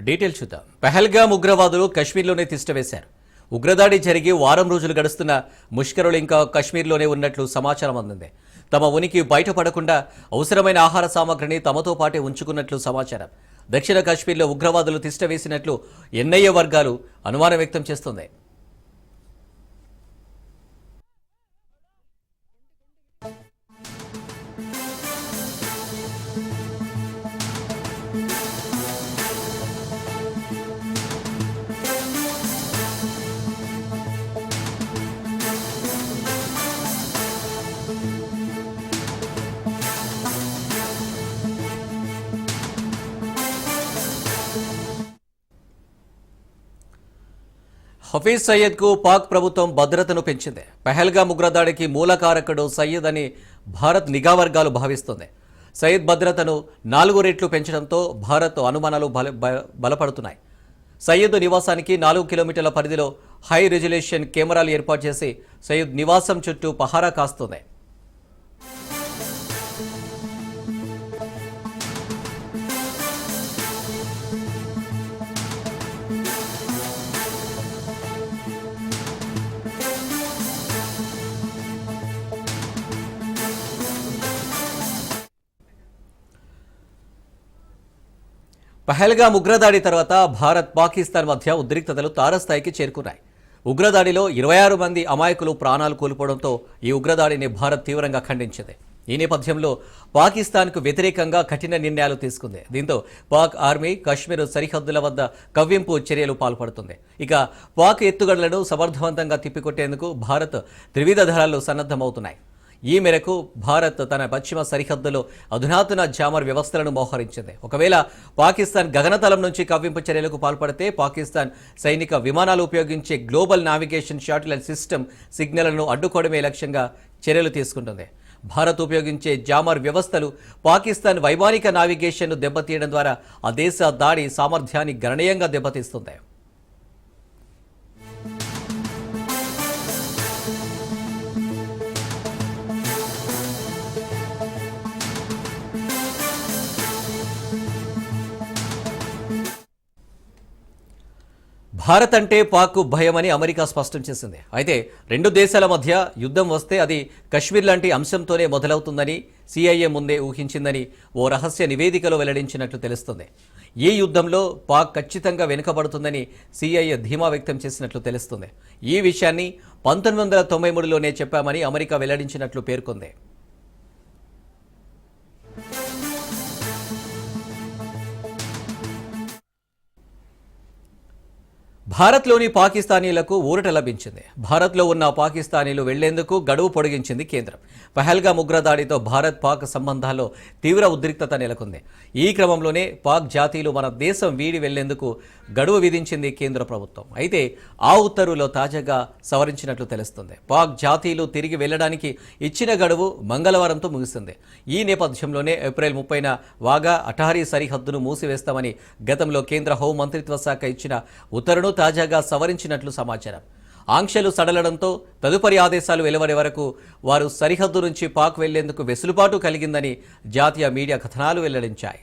Detail చూద్దాం. పెహల్గామ్ ఉగ్రవాదులు కశ్మీర్లోనే తిష్టవేశారు. ఉగ్రదాడి జరిగి వారం రోజులు గడుస్తున్న ముష్కరులు ఇంకా కశ్మీర్లోనే ఉన్నట్లు సమాచారం అందింది. తమ ఉనికి బయటపడకుండా అవసరమైన ఆహార సామాగ్రిని తమతో పాటే ఉంచుకున్నట్లు సమాచారం. దక్షిణ కాశ్మీర్లో ఉగ్రవాదులు తిష్టవేసినట్లు ఎన్ఐఏ వర్గాలు అనుమానం వ్యక్తం చేస్తుంది. హఫీజ్ సయ్యద్కు పాక్ ప్రభుత్వం భద్రతను పెంచింది. పెహల్గా ఉగ్రదాడికి మూలకారకుడు సయ్యద్ అని భారత్ నిఘా వర్గాలు భావిస్తుంది. సయ్యద్ భద్రతను నాలుగు రెట్లు పెంచడంతో భారత్ అనుమానాలు బల బ- బలపడుతున్నాయి. సయ్యద్ నివాసానికి నాలుగు కిలోమీటర్ల పరిధిలో హై రెజల్యూషన్ కెమెరాలు ఏర్పాటు చేసి సయ్యద్ నివాసం చుట్టూ పహారా కాస్తుంది. పహల్గా ఉగ్రదాడి తర్వాత భారత్ పాకిస్తాన్ మధ్య ఉద్రిక్తతలు తారస్థాయికి చేరుకున్నాయి. ఉగ్రదాడిలో ఇరవై ఆరు మంది అమాయకులు ప్రాణాలు కోల్పోవడంతో ఈ ఉగ్రదాడిని భారత్ తీవ్రంగా ఖండించింది. ఈ నేపథ్యంలో పాకిస్తాన్కు వ్యతిరేకంగా కఠిన నిర్ణయాలు తీసుకుంది. దీంతో పాక్ ఆర్మీ కశ్మీర్ సరిహద్దుల వద్ద కవ్వింపు చర్యలు పాల్పడుతుంది. ఇక పాక్ ఎత్తుగడలను సమర్థవంతంగా తిప్పికొట్టేందుకు భారత్ త్రివిధ ధరలు సన్నద్ధమవుతున్నాయి. ఈ మేరకు భారత్ తన పశ్చిమ సరిహద్దులో అధునాతన జామర్ వ్యవస్థలను మోహరించింది. ఒకవేళ పాకిస్తాన్ గగనతలం నుంచి కవ్వింపు చర్యలకు పాల్పడితే పాకిస్తాన్ సైనిక విమానాలు ఉపయోగించే గ్లోబల్ నావిగేషన్ షాటిల్ సిస్టమ్ సిగ్నల్లను అడ్డుకోవడమే లక్ష్యంగా చర్యలు తీసుకుంటుంది. భారత్ ఉపయోగించే జామర్ వ్యవస్థలు పాకిస్తాన్ వైమానిక నావిగేషన్ను దెబ్బతీయడం ద్వారా ఆ దేశ దాడి సామర్థ్యాన్ని గణనీయంగా దెబ్బతీస్తుంది. భారత్ అంటే పాక్ భయమని అమెరికా స్పష్టం చేసింది. అయితే రెండు దేశాల మధ్య యుద్ధం వస్తే అది కశ్మీర్ లాంటి అంశంతోనే మొదలవుతుందని సిఐఏ ముందే ఊహించిందని ఓ రహస్య నివేదికలో వెల్లడించినట్లు తెలుస్తుంది. ఈ యుద్ధంలో పాక్ ఖచ్చితంగా వెనుకబడుతుందని సిఐఏ ధీమా వ్యక్తం చేసినట్లు తెలుస్తుంది. ఈ విషయాన్ని పంతొమ్మిది వందల తొంభై మూడులోనే చెప్పామని అమెరికా వెల్లడించినట్లు పేర్కొంది. భారత్లోని పాకిస్తానీలకు ఊరట లభించింది. భారత్లో ఉన్న పాకిస్తానీలు వెళ్ళేందుకు గడువు పొడిగించింది కేంద్రం. పహల్గా ఉగ్రదాడితో భారత్ పాక్ సంబంధాల్లో తీవ్ర ఉద్రిక్తత నెలకొంది. ఈ క్రమంలోనే పాక్ జాతీయులు మన దేశం వీడి వెళ్ళేందుకు గడువు విధించింది కేంద్ర ప్రభుత్వం. అయితే ఆ ఉత్తర్వులో తాజాగా సవరించినట్లు తెలుస్తుంది. పాక్ జాతీయులు తిరిగి వెళ్ళడానికి ఇచ్చిన గడువు మంగళవారంతో ముగిసింది ఈ నేపథ్యంలోనే ఏప్రిల్ ముప్పైన వాగా అటారీ సరిహద్దును మూసివేస్తామని గతంలో కేంద్ర హోం మంత్రిత్వ శాఖ ఇచ్చిన ఉత్తర్వును తాజాగా సవరించినట్లు సమాచారం. ఆంక్షలు సడలడంతో తదుపరి ఆదేశాలు వెలువడే వరకు వారు సరిహద్దు నుంచి పాక్ వెళ్ళేందుకు వెసులుబాటు కలిగిందని జాతీయ మీడియా కథనాలు వెల్లడించాయి.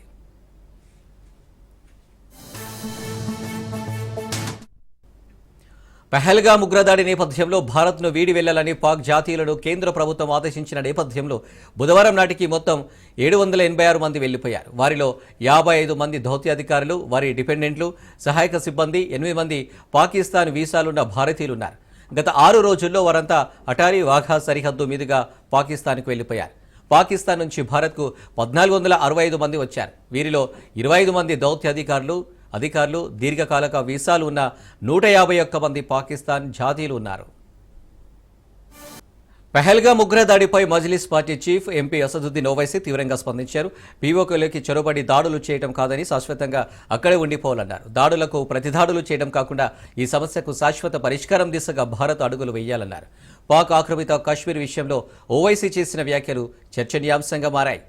పెహల్గా ఉగ్రదాడి నేపథ్యంలో భారత్ను వీడి వెళ్ళాలని పాక్ జాతీయులను కేంద్ర ప్రభుత్వం ఆదేశించిన నేపథ్యంలో బుధవారం నాటికి మొత్తం ఏడు వందల ఎనభై ఆరు మంది వెళ్ళిపోయారు వారిలో యాభై ఐదు మంది దౌత్యాధికారులు వారి డిపెండెంట్లు సహాయక సిబ్బంది ఎనిమిది మంది పాకిస్తాన్ వీసాలున్న భారతీయులున్నారు. గత ఆరు రోజుల్లో వారంతా అటారీ వాఘా సరిహద్దు మీదుగా పాకిస్తాన్కు వెళ్ళిపోయారు పాకిస్తాన్ నుంచి భారత్కు పద్నాలుగు వందల అరవై ఐదు మంది వచ్చారు. వీరిలో ఇరవై ఐదు మంది దౌత్యాధికారులు అధికారులు దీర్ఘకాలక వీసాలు ఉన్న నూట యాభై ఒక్క మంది పాకిస్తాన్ జాతీయులు ఉన్నారు. Pahalgam ఉగ్రదాడిపై Majlis party chief MP Asaduddin Owaisi తీవ్రంగా స్పందించారు. పీఓకేలోకి చొరబడి దాడులు చేయడం కాదని శాశ్వతంగా అక్కడే ఉండిపోవాలన్నారు. దాడులకు ప్రతిదాడులు చేయడం కాకుండా ఈ సమస్యకు శాశ్వత పరిష్కారం దిశగా భారత్ అడుగులు వేయాలన్నారు. పాక్ ఆక్రమిత కాశ్మీర్ విషయంలో ఓవైసీ చేసిన వ్యాఖ్యలు చర్చనీయాంశంగా మారాయి.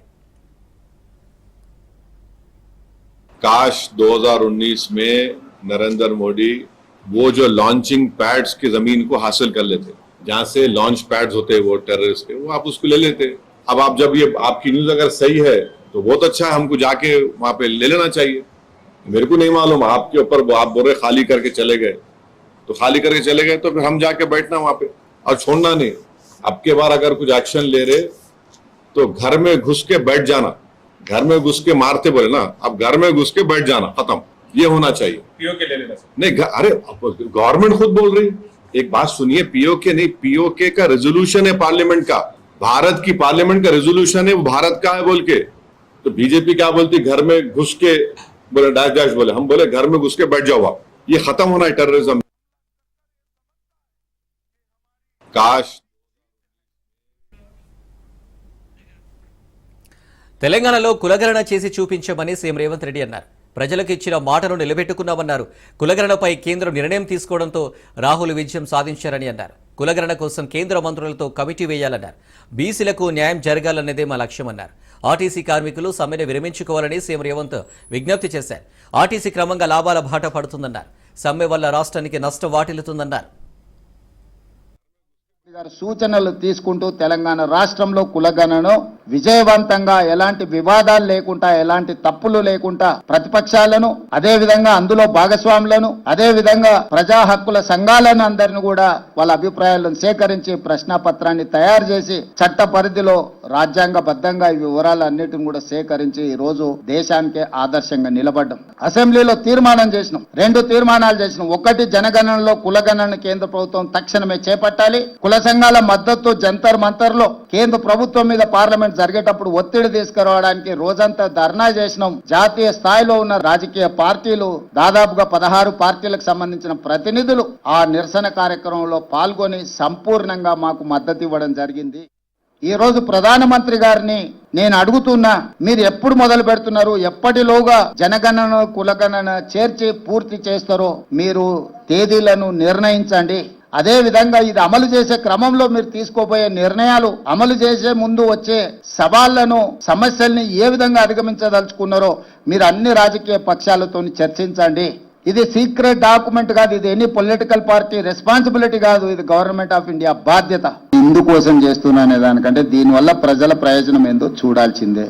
काश 2019 में नरेंद्र मोदी वो जो लॉन्चिंग पैड्स की ज़मीन को हासिल कर लेते, जहाँ से लॉन्च पैड्स होते वो टेररिस्ट के, वो आप उसको ले लेते। अब आप जब ये, आपकी न्यूज़ अगर सही है तो बहुत अच्छा है, हमको जाके वहाँ पे ले लेना चाहिए। मेरे को नहीं मालूम, आपके ऊपर आप बोल रहे खाली करके चले गए। तो खाली करके चले गए तो फिर हम जाके बैठना वहाँ पे, और छोड़ना नहीं। अब के बार अगर कुछ एक्शन ले रहे तो घर में घुस के बैठ जाना। घर में घुस के मारते बोले ना अब घर में घुस के बैठ जाना खत्म। ये होना चाहिए। पीओ के ले लेना नहीं अरे गवर्नमेंट खुद बोल रही एक बात सुनिए पीओके नहीं पीओके का रेजोल्यूशन है पार्लियामेंट का। भारत की पार्लियामेंट का रेजोल्यूशन है वो भारत का है बोल के। तो बीजेपी क्या बोलती घर में घुस के बोले डैश डैश बोले। हम बोले घर में घुस के बैठ जाओ आप। ये खत्म होना है टेररिज्म काश తెలంగాణలో కులగణన చేసి చూపించమని సీఎం రేవంత్ రెడ్డి అన్నారు. ప్రజలకు ఇచ్చిన మాటను నిలబెట్టుకున్నామన్నారు. కులగణనపై కేంద్రం నిర్ణయం తీసుకోవడంతో రాహుల్ విజయం సాధించారని అన్నారు. కులగణన కోసం కేంద్ర మంత్రులతో కమిటీ వేయాలన్నారు. బీసీలకు న్యాయం జరగాలన్నదే మా లక్ష్యమన్నారు ఆర్టీసీ కార్మికులు సమ్మెను విరమించుకోవాలని సీఎం రేవంత్ విజ్ఞప్తి చేశారు. ఆర్టీసీ క్రమంగా లాభాల బాట పడుతుందన్నారు. సమ్మె వల్ల రాష్ట్రానికి నష్టం వాటిల్లుతుందన్నారు. సూచనలు తీసుకుంటూ తెలంగాణ రాష్ట్రంలో కులగణను విజయవంతంగా ఎలాంటి వివాదాలు లేకుండా ఎలాంటి తప్పులు లేకుండా ప్రతిపక్షాలను అదే విధంగా అందులో భాగస్వాములను అదే విధంగా ప్రజా హక్కుల సంఘాలను అందరిని కూడా వాళ్ళ అభిప్రాయాలను సేకరించి ప్రశ్నాపత్రాన్ని తయారు చేసి చట్ట పరిధిలో రాజ్యాంగబద్ధంగా ఈ వివరాలన్నిటిని కూడా సేకరించి ఈ రోజు దేశానికే ఆదర్శంగా నిలబడ్డం. అసెంబ్లీలో తీర్మానం చేసినాం. రెండు తీర్మానాలు చేసినాం. ఒకటి జనగణనలో కులగణన కేంద్ర ప్రభుత్వం తక్షణమే చేపట్టాలి. కుల సంఘాల మద్దతు జంతర్ మంతర్లో కేంద్ర ప్రభుత్వం మీద పార్లమెంట్ జరిగేటప్పుడు ఒత్తిడి తీసుకురావడానికి రోజంతా ధర్నా చేసినాం. జాతీయ స్థాయిలో ఉన్న రాజకీయ పార్టీలు దాదాపుగా పదహారు పార్టీలకు సంబంధించిన ప్రతినిధులు ఆ నిరసన కార్యక్రమంలో పాల్గొని సంపూర్ణంగా మాకు మద్దతు ఇవ్వడం జరిగింది. ఈ రోజు ప్రధానమంత్రి గారిని నేను అడుగుతున్నా మీరు ఎప్పుడు మొదలు పెడుతున్నారు? ఎప్పటిలోగా జనగణన కులగణన చేర్చి పూర్తి చేస్తారో మీరు తేదీలను నిర్ణయించండి. అదే విధంగా ఇది అమలు చేసే క్రమంలో మీరు తీసుకోబోయే నిర్ణయాలు అమలు చేసే ముందు వచ్చే సవాళ్ళను సమస్యల్ని ఏ విధంగా అధిగమించదలుచుకున్నారో మీరు అన్ని రాజకీయ పక్షాలతో చర్చించండి. ఇది సీక్రెట్ డాక్యుమెంట్ కాదు ఇది ఎనీ పొలిటికల్ పార్టీ రెస్పాన్సిబిలిటీ కాదు ఇది గవర్నమెంట్ ఆఫ్ ఇండియా బాధ్యత. ఇందుకోసం చేస్తున్నానే దానికంటే దీనివల్ల ప్రజల ప్రయోజనం ఏందో చూడాల్సిందే.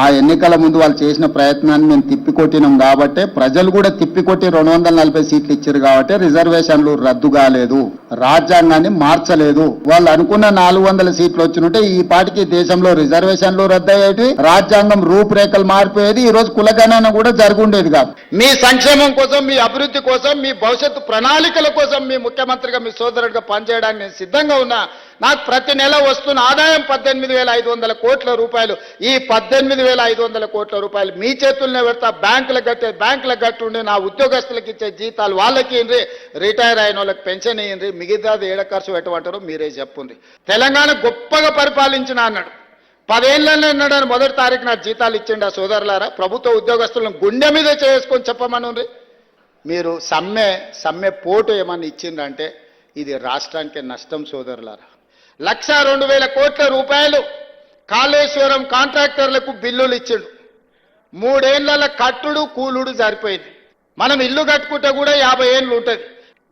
ఆ ఎన్నికల ముందు వాళ్ళు చేసిన ప్రయత్నాన్ని మేము తిప్పికొట్టినాం కాబట్టే ప్రజలు కూడా తిప్పికొట్టి రెండు వందల నలభై సీట్లు ఇచ్చారు కాబట్టి రిజర్వేషన్లు రద్దు కాలేదు. రాజ్యాంగాన్ని మార్చలేదు. వాళ్ళు అనుకున్న నాలుగు వందల సీట్లు వచ్చినట్టే ఈ పాటికి దేశంలో రిజర్వేషన్లు రద్దయ్యేటి రాజ్యాంగం రూపురేఖలు మారిపోయేది ఈ రోజు కులగణన కూడా జరుగుండేది కాదు. మీ సంక్షేమం కోసం మీ అభివృద్ధి కోసం మీ భవిష్యత్తు ప్రణాళికల కోసం మీ ముఖ్యమంత్రిగా మీ సోదరుడిగా పనిచేయడానికి నేను సిద్ధంగా ఉన్నా. నాకు ప్రతి నెల వస్తున్న ఆదాయం పద్దెనిమిది వేల ఐదు వందల కోట్ల రూపాయలు. ఈ పద్దెనిమిది వేల ఐదు వందల కోట్ల రూపాయలు మీ చేతుల్నే పెడతా. బ్యాంకులకు కట్టే బ్యాంకులకు కట్టుండి నా ఉద్యోగస్తులకు ఇచ్చే జీతాలు వాళ్ళకి ఏంటి రిటైర్ అయిన వాళ్ళకి పెన్షన్ ఇయ్యండి మిగతాది ఏడ ఖర్చు పెట్టమంటారో మీరే చెప్పుండ్రి. తెలంగాణ గొప్పగా పరిపాలించిన అన్నాడు. పదేళ్ళనే ఉన్నాడని మొదటి తారీఖు నా జీతాలు ఇచ్చిండు ఆ సోదరులారా. ప్రభుత్వ ఉద్యోగస్తులను గుండె మీద చేసుకొని చెప్పమనుండ్రి. మీరు సమ్మె సమ్మె పోటు ఏమన్నా ఇచ్చిందంటే ఇది రాష్ట్రానికి నష్టం సోదరులారా. లక్ష రెండు వేల కోట్ల రూపాయలు కాళేశ్వరం కాంట్రాక్టర్లకు బిల్లులు ఇచ్చిండు. మూడేళ్ళ కట్టుడు కూలుడు సరిపోయింది మనం ఇల్లు కట్టుకుంటే కూడా యాభై ఏళ్ళు ఉంటుంది.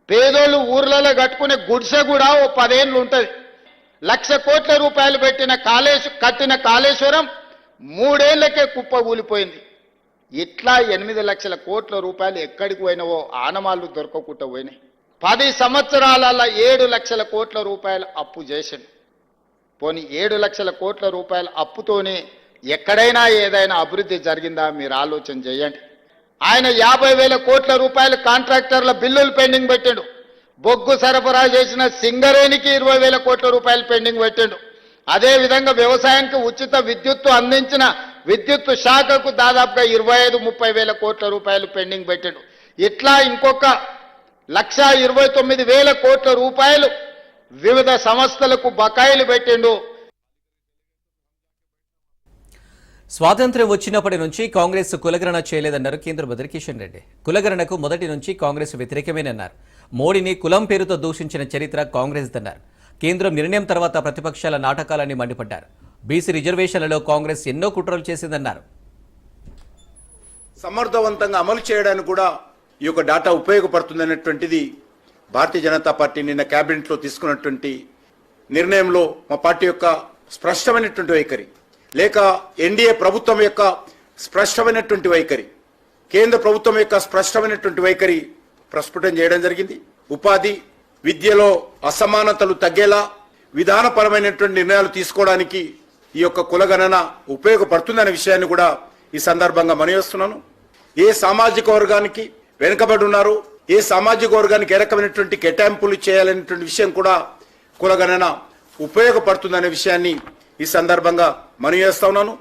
పేదోళ్ళు ఊర్లలో కట్టుకునే గుడిసె కూడా ఓ పదేళ్ళు ఉంటుంది. లక్ష కోట్ల రూపాయలు పెట్టిన కాళేశ్ కట్టిన కాళేశ్వరం మూడేళ్ళకే కుప్ప కూలిపోయింది ఇట్లా ఎనిమిది లక్షల కోట్ల రూపాయలు ఎక్కడికి పోయినవో ఆనమాళ్ళు దొరకకుండా పోయినాయి. పది సంవత్సరాలలో ఏడు లక్షల కోట్ల రూపాయలు అప్పు చేసిండు. పోనీ ఏడు లక్షల కోట్ల రూపాయల అప్పుతోనే ఎక్కడైనా ఏదైనా అభివృద్ధి జరిగిందా? మీరు ఆలోచన చేయండి. ఆయన యాభై వేల కోట్ల రూపాయల కాంట్రాక్టర్ల బిల్లులు పెండింగ్ పెట్టాడు. బొగ్గు సరఫరా చేసిన సింగరేణికి ఇరవై వేల కోట్ల రూపాయలు పెండింగ్ పెట్టాడు. అదేవిధంగా వ్యవసాయానికి ఉచిత విద్యుత్తు అందించిన విద్యుత్ శాఖకు దాదాపుగా ఇరవై ఐదు ముప్పై వేల కోట్ల రూపాయలు పెండింగ్ పెట్టాడు. ఇట్లా ఇంకొక లక్ష ఇరవై తొమ్మిది వేల కోట్ల రూపాయలు వివిధ సంస్థలకు బకాయిలు పెట్టిండు. స్వాతంత్ర్యం వచ్చినప్పటి నుంచి కాంగ్రెస్ కులగరణ చేయలేదన్నారు కేంద్ర మంత్రి కిషన్ రెడ్డి. కులగరణకు మొదటి నుంచి కాంగ్రెస్ వ్యతిరేకమేనన్నారు. మోడీని కులం పేరుతో దూషించిన చరిత్ర కాంగ్రెస్దన్నారు. కేంద్రం నిర్ణయం తర్వాత ప్రతిపక్షాల నాటకాలని మండిపడ్డారు. బీసీ రిజర్వేషన్లలో కాంగ్రెస్ ఎన్నో కుట్రలు చేసిందన్నారు. సమర్థవంతంగా అమలు చేయడానికి కూడా ఈ యొక్క డాటా ఉపయోగపడుతుంది భారతీయ జనతా పార్టీ నిన్న కేబినెట్లో తీసుకున్నటువంటి నిర్ణయంలో మా పార్టీ యొక్క స్పష్టమైనటువంటి వైఖరి. లేక ఎన్డీఏ ప్రభుత్వం యొక్క స్పష్టమైనటువంటి వైఖరి కేంద్ర ప్రభుత్వం యొక్క స్పష్టమైనటువంటి వైఖరి ప్రస్ఫుటం చేయడం జరిగింది. ఉపాధి విద్యలో అసమానతలు తగ్గేలా విధానపరమైనటువంటి నిర్ణయాలు తీసుకోవడానికి ఈ యొక్క కులగణన ఉపయోగపడుతుందనే విషయాన్ని కూడా ఈ సందర్భంగా మనయోస్తున్నాను ఏ సామాజిక వర్గానికి వెనుకబడి ఉన్నారు ఏ సామాజిక వర్గానికి ఏ రకమైనటువంటి కేటాయింపులు చేయాలనేటువంటి విషయం కూడా కులగణన ఉపయోగపడుతుందనే విషయాన్ని ఈ సందర్భంగా మనయోస్తా ఉన్నాను.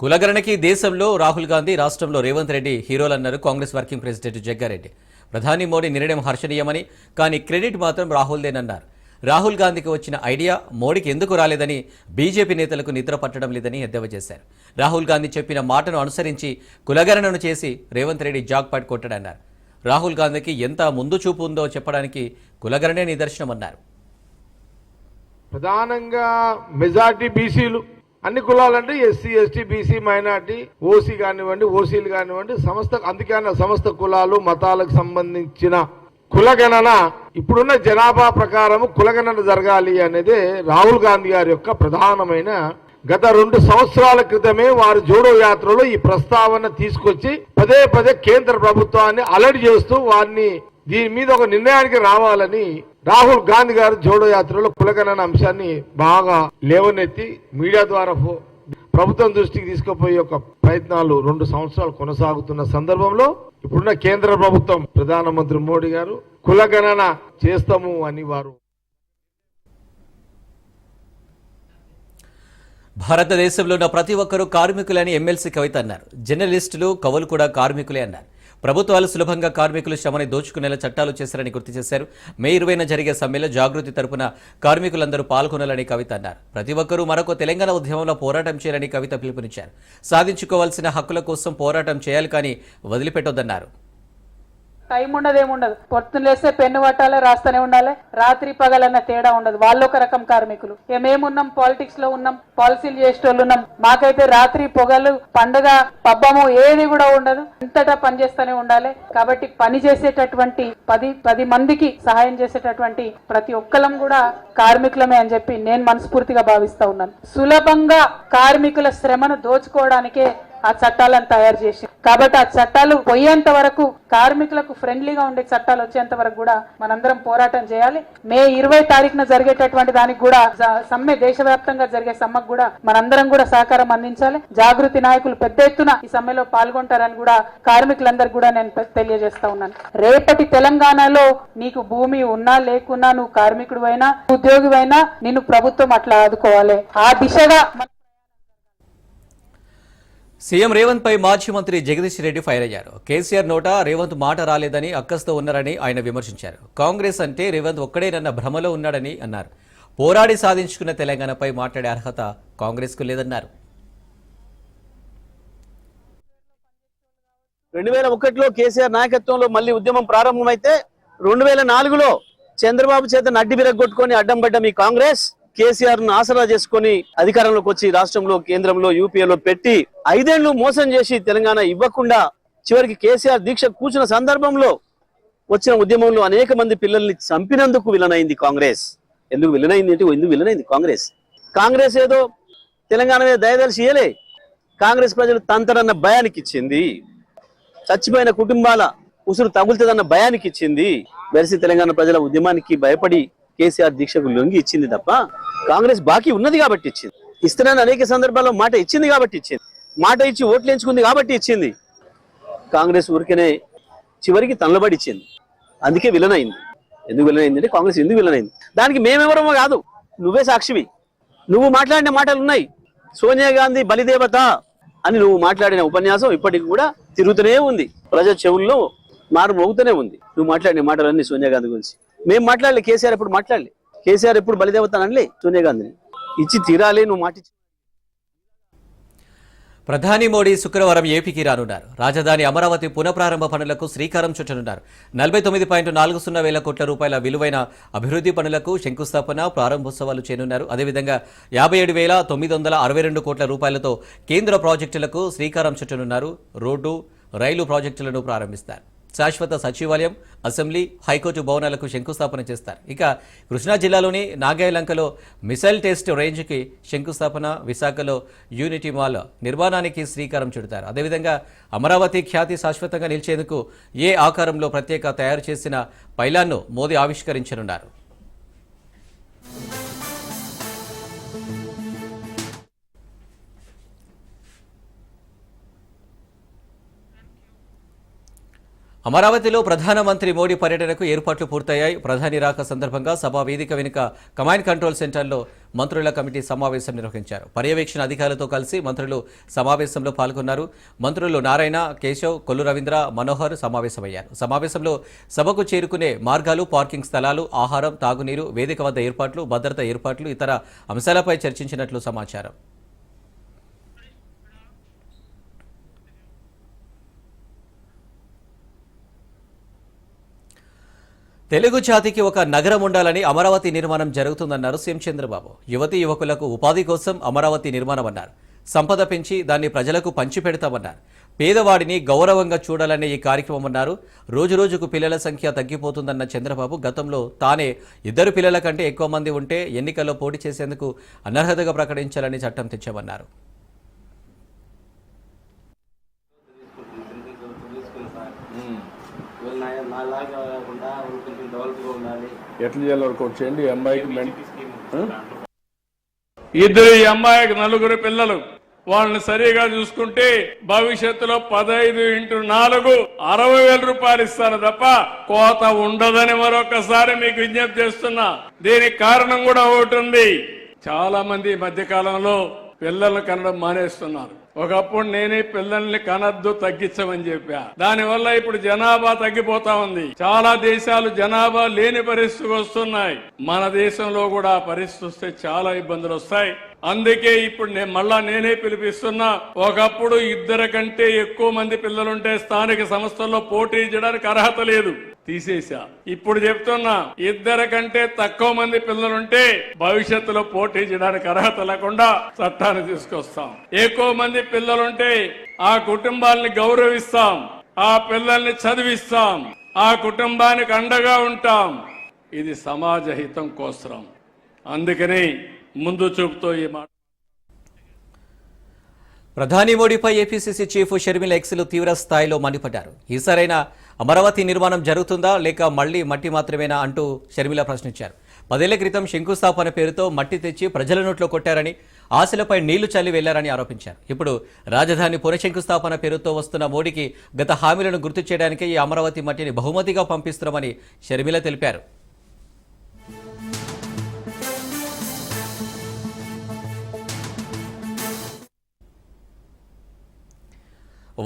కులగరణకి దేశంలో రాహుల్ గాంధీ రాష్ట్రంలో రేవంత్ రెడ్డి హీరోలన్నారు కాంగ్రెస్ వర్కింగ్ ప్రెసిడెంట్ జగ్గారెడ్డి. ప్రధాని మోడీ నిర్ణయం హర్షణీయమని కానీ క్రెడిట్ మాత్రం రాహుల్దేనన్నారు. రాహుల్ గాంధీకి వచ్చిన ఐడియా మోడీకి ఎందుకు రాలేదని బీజేపీ నేతలకు నిద్ర పట్టడం లేదని ఎద్దేవా చేశారు. రాహుల్ గాంధీ చెప్పిన మాటను అనుసరించి కులగణనను చేసి రేవంత్ రెడ్డి జాక్పాట్ కొట్టాడన్నారు. రాహుల్ గాంధీకి ఎంత ముందు చూపు ఉందో చెప్పడానికి కులగరణే నిదర్శనమన్నారు. ప్రధానంగా మెజార్టీ బీసీలు. అన్ని కులాలంటే SC ST BC minority OC కానివ్వండి ఓసీలు కానివ్వండి సంస్థ అందుకే సంస్థ సమస్త కులాలు మతాలకు సంబంధించిన కులగణన. ఇప్పుడున్న జనాభా ప్రకారం కులగణన జరగాలి అనేది రాహుల్ గాంధీ గారి యొక్క ప్రధానమైన గత రెండు సంవత్సరాల క్రితమే వారు జోడో యాత్రలో ఈ ప్రస్తావన తీసుకొచ్చి పదే పదే కేంద్ర ప్రభుత్వాన్ని అలర్ట్ చేస్తూ వారిని దీని మీద ఒక నిర్ణయానికి రావాలని రాహుల్ గాంధీ గారు జోడో యాత్రలో కులగణన అంశాన్ని బాగా లేవనెత్తి మీడియా ద్వారా ప్రభుత్వం దృష్టికి తీసుకుపోయే ఒక ప్రయత్నాలు రెండు సంవత్సరాలు కొనసాగుతున్న సందర్భంలో ఇప్పుడున్న కేంద్ర ప్రభుత్వం ప్రధానమంత్రి మోడీ గారు కులగణన చేస్తాము అని వారు భారతదేశంలో ఉన్న ప్రతి ఒక్కరూ కార్మికులని ఎమ్మెల్సీ కవిత అన్నారు. జర్నలిస్టులు కవులు కూడా కార్మికులే అన్నారు. ప్రభుత్వాలు సులభంగా కార్మికులు శ్రమని దోచుకునేలా చట్టాలు చేశారని గుర్తు చేశారు. మే ఇరవైన జరిగే సమ్మెలో జాగృతి తరపున కార్మికులందరూ పాల్గొనాలని కవిత అన్నారు. ప్రతి ఒక్కరూ మరొక తెలంగాణ ఉద్యమంలో పోరాటం చేయాలని కవిత పిలుపునిచ్చారు. సాధించుకోవాల్సిన హక్కుల కోసం పోరాటం చేయాలి కానీ వదిలిపెట్టొద్దన్నారు. టైం ఉండదు ఏముండదు పొద్దున్న లేస్తే పెన్ను పట్టాలి రాస్తూనే ఉండాలి. రాత్రి పగలన్న తేడా ఉండదు. వాళ్ళు ఒక రకం కార్మికులు. మేమున్నాం పాలిటిక్స్లో ఉన్నాం పాలసీలు చేసేటోళ్ళు ఉన్నాం మాకైతే రాత్రి పొగలు పండగ పబ్బము ఏది కూడా ఉండదు. అంతటా పని చేస్తూనే ఉండాలి. కాబట్టి పని చేసేటటువంటి పది పది మందికి సహాయం చేసేటటువంటి ప్రతి ఒక్కరం కూడా కార్మికులమే అని చెప్పి నేను మనస్ఫూర్తిగా భావిస్తా ఉన్నాను. సులభంగా కార్మికుల శ్రమను దోచుకోవడానికే ఆ చట్టాలను తయారు చేసి. కాబట్టి ఆ చట్టాలు పోయేంత వరకు కార్మికులకు ఫ్రెండ్లీగా ఉండే చట్టాలు వచ్చేంత వరకు కూడా మనందరం పోరాటం చేయాలి. మే ఇరవై తారీఖున జరిగేటటువంటి దానికి కూడా సమ్మె దేశవ్యాప్తంగా జరిగే సమ్మెకు కూడా మనందరం కూడా సహకారం అందించాలి. జాగృతి నాయకులు పెద్ద ఎత్తున ఈ సమ్మెలో పాల్గొంటారని కూడా కార్మికులందరూ కూడా నేను తెలియజేస్తా ఉన్నాను. రేపటి తెలంగాణలో నీకు భూమి ఉన్నా లేకున్నా నువ్వు కార్మికుడు అయినా ఉద్యోగి అయినా నిన్ను ప్రభుత్వం అట్లా ఆదుకోవాలి. ఆ దిశగా సీఎం రేవంత్ పై మాజీ మంత్రి జగదీష్ రెడ్డి ఫైర్ అయ్యారు. కేసీఆర్ నోట రేవంత్ మాట రాలేదని అక్కస్తో ఉన్నారని ఆయన విమర్శించారు. కాంగ్రెస్ అంటే రేవంత్ ఒక్కడేనన్న భ్రమలో ఉన్నాడని అన్నారు. పోరాడి సాధించుకున్న తెలంగాణపై మాట్లాడే అర్హత కాంగ్రెస్కు లేదన్నారు. రెండు వేల ఒకటిలో కేసీఆర్ నాయకత్వంలో మళ్ళీ ఉద్యమం ప్రారంభమైతే రెండు వేల నాలుగులో చంద్రబాబు చేత నడ్డి విరగొట్టుకొని అడ్డం పడ్డ మీ కాంగ్రెస్. కేసీఆర్ను ఆసరా చేసుకొని అధికారంలోకి వచ్చి రాష్ట్రంలో కేంద్రంలో యూపీఏలో పెట్టి ఐదేళ్ళు మోసం చేసి తెలంగాణ ఇవ్వకుండా చివరికి కేసీఆర్ దీక్ష కూర్చున్న సందర్భంలో వచ్చిన ఉద్యమంలో అనేక మంది పిల్లల్ని చంపినందుకు విలనైంది కాంగ్రెస్. ఎందుకు విలనైంది అంటే ఎందుకు విలనైంది కాంగ్రెస్? కాంగ్రెస్ ఏదో తెలంగాణ మీద దయదలిసి ఇయలే కాంగ్రెస్ ప్రజలు తంతరన్న భయానికి ఇచ్చింది. చచ్చిపోయిన కుటుంబాల ఉసురు తగులుతుందన్న భయానికి ఇచ్చింది. వెరసి తెలంగాణ ప్రజల ఉద్యమానికి భయపడి కేసీఆర్ దీక్షకు లొంగి ఇచ్చింది తప్ప కాంగ్రెస్ బాకీ ఉన్నది కాబట్టి ఇచ్చింది. ఇస్తున్నాను అనేక సందర్భాల్లో మాట ఇచ్చింది కాబట్టి ఇచ్చింది. మాట ఇచ్చి ఓట్లు ఎంచుకుంది కాబట్టి ఇచ్చింది. కాంగ్రెస్ ఊరికనే చివరికి తనలబడి ఇచ్చింది. అందుకే విలన్ అయింది. ఎందుకు విలనైంది అంటే కాంగ్రెస్ ఎందుకు విలన్ అయింది? దానికి మేమెవరమో కాదు. నువ్వే సాక్షివి. నువ్వు మాట్లాడిన మాటలు ఉన్నాయి సోనియా గాంధీ బలిదేవత అని నువ్వు మాట్లాడిన ఉపన్యాసం ఇప్పటికి కూడా తిరుగుతూనే ఉంది. ప్రజా చెవుల్లో మారు మోగుతూనే ఉంది. నువ్వు మాట్లాడిన మాటలన్నీ సోనియా గాంధీ గురించి. మేము మాట్లాడలే కేసీఆర్ ఎప్పుడు మాట్లాడలే. కేసీఆర్ ఎప్పుడు బలిదేవతానండి సోనియా గాంధీని. ఇచ్చి తీరాలి నువ్వు మాట ప్రధాని మోడీ శుక్రవారం ఏపీకి రానున్నారు. రాజధాని అమరావతి పునఃప్రారంభ పనులకు శ్రీకారం చుట్టనున్నారు. నలభై తొమ్మిది పాయింట్ నాలుగు సున్నా వేల కోట్ల రూపాయల విలువైన అభివృద్ధి పనులకు శంకుస్థాపన ప్రారంభోత్సవాలు చేయనున్నారు. అదేవిధంగా యాభై ఏడు వేల తొమ్మిది వందల అరవై రెండు కోట్ల రూపాయలతో కేంద్ర ప్రాజెక్టులకు శ్రీకారం చుట్టనున్నారు. రోడ్డు రైలు ప్రాజెక్టులను ప్రారంభిస్తారు. శాశ్వత సచివాలయం అసెంబ్లీ హైకోర్టు భవనాలకు శంకుస్థాపన చేస్తారు. ఇక కృష్ణా జిల్లాలోని నాగాయలంకలో మిసైల్ టెస్ట్ రేంజ్కి శంకుస్థాపన విశాఖలో యూనిటీ మాల్ నిర్మాణానికి శ్రీకారం చుడతారు. అదేవిధంగా అమరావతి ఖ్యాతి శాశ్వతంగా నిలిచేందుకు ఏ ఆకారంలో ప్రత్యేక తయారు చేసిన పైలాన్ను మోదీ ఆవిష్కరించనున్నారు. అమరావతిలో ప్రధానమంత్రి మోడీ పర్యటనకు ఏర్పాట్లు పూర్తయ్యాయి. ప్రధాని రాక సందర్భంగా సభా వేదిక వెనుక కమాండ్ కంట్రోల్ సెంటర్లో మంత్రుల కమిటీ సమావేశం నిర్వహించారు. పర్యవేక్షణ అధికారులతో కలిసి మంత్రులు సమావేశంలో పాల్గొన్నారు. మంత్రులు నారాయణ కేశవ్ కొల్లు రవీంద్ర మనోహర్ సమావేశమయ్యారు. సమావేశంలో సభకు చేరుకునే మార్గాలు పార్కింగ్ స్థలాలు ఆహారం తాగునీరు వేదిక వద్ద ఏర్పాట్లు భద్రత ఏర్పాట్లు ఇతర అంశాలపై చర్చించినట్లు సమాచారం. తెలుగు జాతికి ఒక నగరం ఉండాలని అమరావతి నిర్మాణం జరుగుతుందన్నారు సీఎం చంద్రబాబు. యువతి యువకులకు ఉపాధి కోసం అమరావతి నిర్మాణం అన్నారు సంపద పెంచి దాన్ని ప్రజలకు పంచిపెడతామన్నారు. పేదవాడిని గౌరవంగా చూడాలనే ఈ కార్యక్రమం అన్నారు. రోజు రోజుకు పిల్లల సంఖ్య తగ్గిపోతుందన్న చంద్రబాబు గతంలో తానే ఇద్దరు పిల్లల కంటే ఎక్కువ మంది ఉంటే ఎన్నికల్లో పోటీ చేసేందుకు అనర్హతగా ప్రకటించాలని చట్టం తెచ్చామన్నారు. నాలాగా కాకుండా కొంచెం డెవలప్గా ఉండాలి ఎట్లా చేయాలి వర్కౌట్ చేయండి. ఈ అమ్మాయికి ఇద్దరు ఈ అమ్మాయికి నలుగురు పిల్లలు. వాళ్ళని సరిగా చూసుకుంటే భవిష్యత్తులో పదహైదు ఇంటూ నాలుగు అరవై వేల రూపాయలు ఇస్తారు తప్ప కోత ఉండదని మరొకసారి మీకు విజ్ఞప్తి చేస్తున్నా. దీనికి కారణం కూడా ఒకటి ఉంది. చాలా మంది ఈ మధ్య కాలంలో పిల్లల్ని కనడం మానేస్తున్నారు. ఒకప్పుడు నేనే పిల్లల్ని కనద్దు తగ్గించమని చెప్పా. దానివల్ల ఇప్పుడు జనాభా తగ్గిపోతా ఉంది. చాలా దేశాలు జనాభా లేని పరిస్థితికి వస్తున్నాయి. మన దేశంలో కూడా ఆ పరిస్థితి వస్తే చాలా ఇబ్బందులు వస్తాయి. అందుకే ఇప్పుడు నేను మళ్ళా నేనే పిలిపిస్తున్నా. ఒకప్పుడు ఇద్దరు కంటే ఎక్కువ మంది పిల్లలుంటే స్థానిక సంస్థల్లో పోటీ చేయడానికి అర్హత లేదు. తీసేశా. ఇప్పుడు చెప్తున్నా ఇద్దరు కంటే తక్కువ మంది పిల్లలుంటే భవిష్యత్తులో పోటీ చేయడానికి అర్హత లేకుండా చట్టాన్ని తీసుకొస్తాం. ఎక్కువ మంది పిల్లలుంటే ఆ కుటుంబాలని గౌరవిస్తాం ఆ పిల్లల్ని చదివిస్తాం ఆ కుటుంబానికి అండగా ఉంటాం. ఇది సమాజ హితం కోసరం. అందుకని ముందు చూపుతో ఈ మాట. ప్రధాని మోడీపై ఏపీసీసీ చీఫ్ షర్మిల ఎక్స్లు తీవ్ర స్థాయిలో మండిపడ్డారు. ఈసారైనా అమరావతి నిర్మాణం జరుగుతుందా లేక మళ్ళీ మట్టి మాత్రమేనా అంటూ షర్మిల ప్రశ్నించారు. పదేళ్ళ క్రితం శంకుస్థాపన పేరుతో మట్టి తెచ్చి ప్రజల నోట్లో కొట్టారని ఆశలపై నీళ్ళు చల్లి వెళ్ళారని ఆరోపించారు. ఇప్పుడు రాజధాని పునఃశంకుస్థాపన పేరుతో వస్తున్న మోడీకి గత హామీలను గుర్తు చేయడానికే ఈ అమరావతి మట్టిని బహుమతిగా పంపిస్తున్నామని షర్మిల తెలిపారు.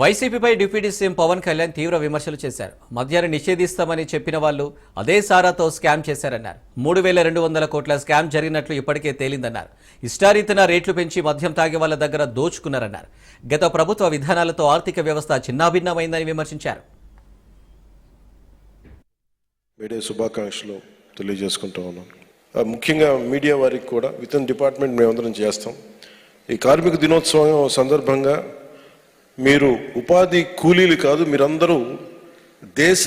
వైసీపీపై డిప్యూటీ సీఎం పవన్ కళ్యాణ్ తీవ్ర విమర్శలు చేశారు. మద్యాన్ని నిషేధిస్తామని చెప్పిన వాళ్ళు అదే సారాతో స్కామ్ చేశారన్నారు. మూడు వేల రెండు వందల కోట్ల స్కామ్ జరిగినట్లు ఇప్పటికే తేలిందన్నారు. ఇష్టారీతన రేట్లు పెంచి మద్యం తాగే వాళ్ళ దగ్గర దోచుకున్నారన్నారు. గత ప్రభుత్వ విధానాలతో ఆర్థిక వ్యవస్థ చిన్నాభిన్నమైందని విమర్శించారు. మేడే శుభాకాంక్షలు తెలియజేసుకుంటూ ఉన్నాను. ముఖ్యంగా మీడియా వారికి కూడా విత్ ఇన్ డిపార్ట్మెంట్ మేమందరం చేస్తాం. ఈ కార్మిక దినోత్సవం సందర్భంగా మీరు ఉపాధి కూలీలు కాదు మీరందరూ దేశ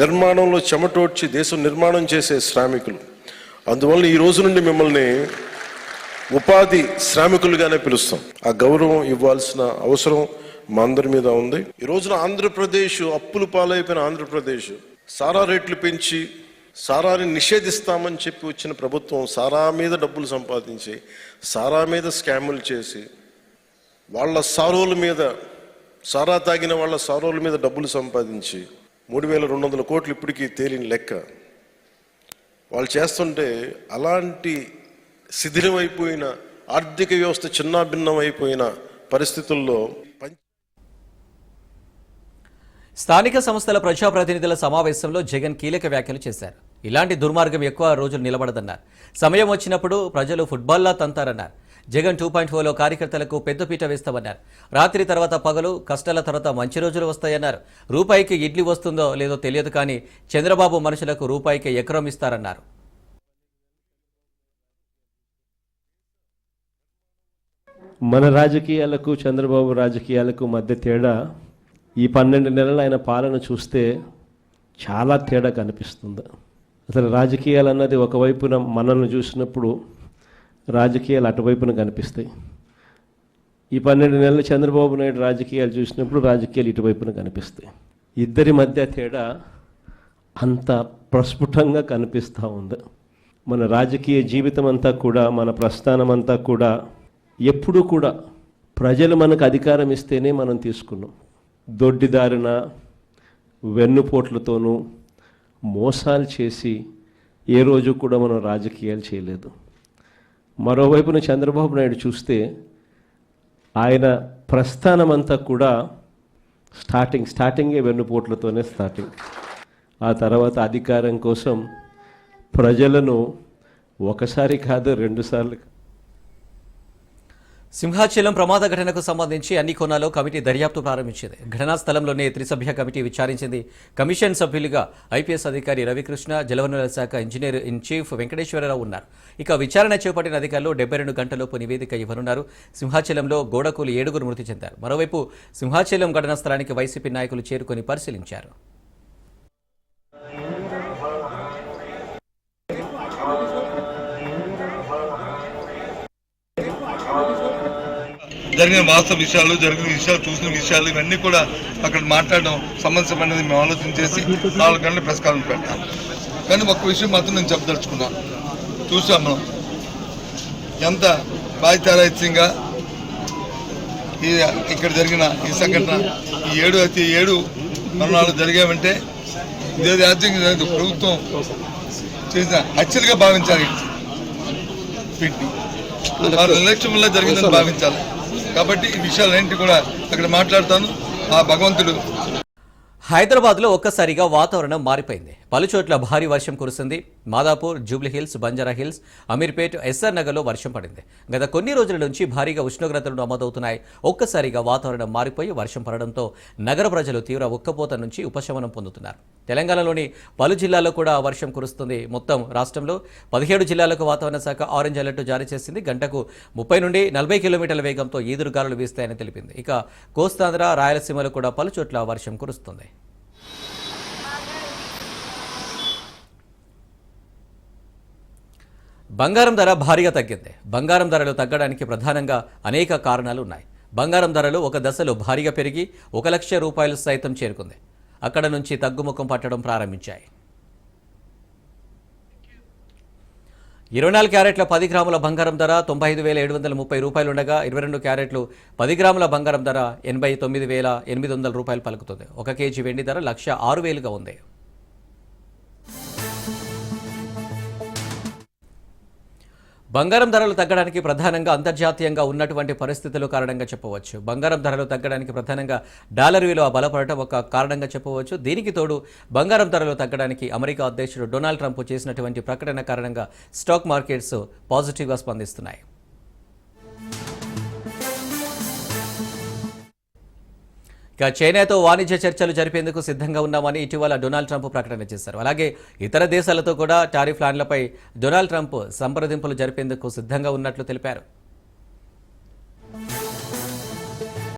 నిర్మాణంలో చెమటోడ్చి దేశం నిర్మాణం చేసే శ్రామికులు. అందువల్ల ఈ రోజు నుండి మిమ్మల్ని ఉపాధి శ్రామికులుగానే పిలుస్తాం. ఆ గౌరవం ఇవ్వాల్సిన అవసరం మా అందరి మీద ఉంది. ఈ రోజున ఆంధ్రప్రదేశ్ అప్పులు పాలైపోయిన ఆంధ్రప్రదేశ్ సారా రేట్లు పెంచి సారాని నిషేధిస్తామని చెప్పి వచ్చిన ప్రభుత్వం సారా మీద డబ్బులు సంపాదించి సారా మీద స్కాములు చేసి వాళ్ళ సారోల మీద సారా తాగిన వాళ్ళ సారోల మీద డబ్బులు సంపాదించి మూడు వేల రెండు వందల కోట్లు ఇప్పటికీ తేలిన లెక్క. వాళ్ళు చేస్తుంటే అలాంటి శిథిలమైపోయిన ఆర్థిక వ్యవస్థ చిన్నాభిన్నం అయిపోయిన పరిస్థితుల్లో స్థానిక సంస్థల ప్రజాప్రతినిధుల సమావేశంలో జగన్ కీలక వ్యాఖ్యలు చేశారు. ఇలాంటి దుర్మార్గం ఎక్కువ రోజులు నిలబడదన్నారు. సమయం వచ్చినప్పుడు ప్రజలు ఫుట్బాల్లా తంతారన్నారు. జగన్ టూ పాయింట్ ఫోర్లో కార్యకర్తలకు పెద్దపీట వేస్తామన్నారు. రాత్రి తర్వాత పగలు కష్టాల తర్వాత మంచి రోజులు వస్తాయన్నారు. రూపాయికి ఇడ్లీ వస్తుందో లేదో తెలియదు కానీ చంద్రబాబు మనుషులకు రూపాయికి ఎకరం ఇస్తారన్నారు. మన రాజకీయాలకు చంద్రబాబు రాజకీయాలకు మధ్య తేడా ఈ పన్నెండు నెలలు ఆయన పాలన చూస్తే చాలా తేడా కనిపిస్తుంది. అసలు రాజకీయాలు అన్నది ఒకవైపున మనల్ని చూసినప్పుడు రాజకీయాలు అటువైపున కనిపిస్తాయి. ఈ పన్నెండు నెలలు చంద్రబాబు నాయుడు రాజకీయాలు చూసినప్పుడు రాజకీయాలు ఇటువైపున కనిపిస్తాయి. ఇద్దరి మధ్య తేడా అంత ప్రస్ఫుటంగా కనిపిస్తూ ఉంది. మన రాజకీయ జీవితం అంతా కూడా మన ప్రస్థానం అంతా కూడా ఎప్పుడూ కూడా ప్రజలు మనకు అధికారం ఇస్తేనే మనం తీసుకున్నాం. దొడ్డిదారిన వెన్నుపోట్లతోనూ మోసాలు చేసి ఏ రోజు కూడా మనం రాజకీయాలు చేయలేదు. మరోవైపున చంద్రబాబు నాయుడు చూస్తే ఆయన ప్రస్థానం అంతా కూడా స్టార్టింగ్ స్టార్టింగే వెన్నుపోట్లతోనే స్టార్టింగ్ ఆ తర్వాత అధికారం కోసం ప్రజలను ఒకసారి కాదు రెండుసార్లు సింహాచలం ప్రమాద ఘటనకు సంబంధించి అన్ని కోణాల్లో కమిటీ దర్యాప్తు ప్రారంభించింది. ఘటనా స్థలంలోనే త్రిసభ్య కమిటీ విచారించింది. కమిషన్ సభ్యులుగా ఐపీఎస్ అధికారి రవికృష్ణ జలవనరుల శాఖ ఇంజనీర్ ఇన్ చీఫ్ వెంకటేశ్వరరావు ఉన్నారు. ఇక విచారణ చేపట్టిన అధికారులు డెబ్బై రెండు గంటలలోపు నివేదిక ఇవ్వనున్నారు. సింహాచలంలో గోడకూలు ఏడుగురు మృతి చెందారు. మరోవైపు సింహాచలం ఘటనా స్థలానికి వైసీపీ నాయకులు చేరుకొని పరిశీలించారు. జరిగిన వాస్తవ విషయాలు జరిగిన విషయాలు చూసిన విషయాలు ఇవన్నీ కూడా అక్కడ మాట్లాడడం సంబంధించబడినది మేము ఆలోచన చేసి నాలుగు గంటల ప్రెస్ కాన్ఫరెన్స్ పెట్టాం కానీ ఒక్క విషయం మాత్రం నేను చెప్పదలుచుకున్నాను చూసాం మనం. ఎంత బాధ్యతారాహిత్యంగా ఈ ఇక్కడ జరిగిన ఈ సంఘటన ఈ ఏడు అయితే ఏడు మరణాలు జరిగామంటే ఇదే ఆర్థికంగా ప్రభుత్వం చేసిన హత్యలుగా భావించాలి. వీటిని. నిర్లక్ష్యంలో జరిగిందని భావించాలి. కాబట్టి ఈ విషయాలన్నింటి కూడా అక్కడ మాట్లాడతాను. ఆ భగవంతుడు హైదరాబాద్లో ఒక్కసారిగా వాతావరణం మారిపోయింది. పలుచోట్ల భారీ వర్షం కురిసింది. Madhapur Jubilee Hills Banjara Hills Ameerpet SR నగర్లో వర్షం పడింది. గత కొన్ని రోజుల నుంచి భారీగా ఉష్ణోగ్రతలు నమోదవుతున్నాయి. ఒక్కసారిగా వాతావరణం మారిపోయి వర్షం పడడంతో నగర ప్రజలు తీవ్ర ఉక్కపోత నుంచి ఉపశమనం పొందుతున్నారు. తెలంగాణలోని పలు జిల్లాల్లో కూడా వర్షం కురుస్తుంది. మొత్తం రాష్ట్రంలో పదిహేడు జిల్లాలకు వాతావరణ శాఖ ఆరెంజ్ అలర్ట్ జారీ చేసింది. గంటకు ముప్పై నుండి నలభై కిలోమీటర్ల వేగంతో ఈదురుగాలులు వీస్తాయని తెలిపింది. ఇక కోస్తాంధ్ర రాయలసీమలో కూడా పలు చోట్ల వర్షం కురుస్తుంది. బంగారం ధర భారీగా తగ్గింది. బంగారం ధరలు తగ్గడానికి ప్రధానంగా అనేక కారణాలు ఉన్నాయి బంగారం ధరలు ఒక దశలో భారీగా పెరిగి ఒక లక్ష రూపాయలు సైతం చేరుకుంది. అక్కడ నుంచి తగ్గుముఖం పట్టడం ప్రారంభించాయి. ఇరవై నాలుగు క్యారెట్ల పది గ్రాముల బంగారం ధర తొంభై ఐదు వేల ఏడు వందల ముప్పై రూపాయలు ఉండగా ఇరవై రెండు క్యారెట్లు పది గ్రాముల బంగారం ధర ఎనభై తొమ్మిది వేల ఎనిమిది వందల రూపాయలు పలుకుతుంది. ఒక కేజీ వెండి ధర లక్ష ఆరు వేలుగా ఉంది. బంగారం ధరలు తగ్గడానికి ప్రధానంగా అంతర్జాతీయంగా ఉన్నటువంటి పరిస్థితులు కారణంగా చెప్పవచ్చు. బంగారం ధరలు తగ్గడానికి ప్రధానంగా డాలర్ విలువ బలపడటం ఒక కారణంగా చెప్పవచ్చు. దీనికి తోడు బంగారం ధరలు తగ్గడానికి అమెరికా అధ్యక్షుడు డొనాల్డ్ ట్రంప్ చేసినటువంటి ప్రకటన కారణంగా స్టాక్ మార్కెట్స్ పాజిటివ్గా స్పందిస్తున్నాయి. ఇక చైనాతో వాణిజ్య చర్చలు జరిపేందుకు సిద్ధంగా ఉన్నామని ఇటీవల డొనాల్డ్ ట్రంప్ ప్రకటన చేశారు. అలాగే ఇతర దేశాలతో కూడా టారిఫ్ ప్లాన్లపై డొనాల్డ్ ట్రంప్ సంప్రదింపులు జరిపేందుకు సిద్ధంగా ఉన్నట్లు తెలిపారు.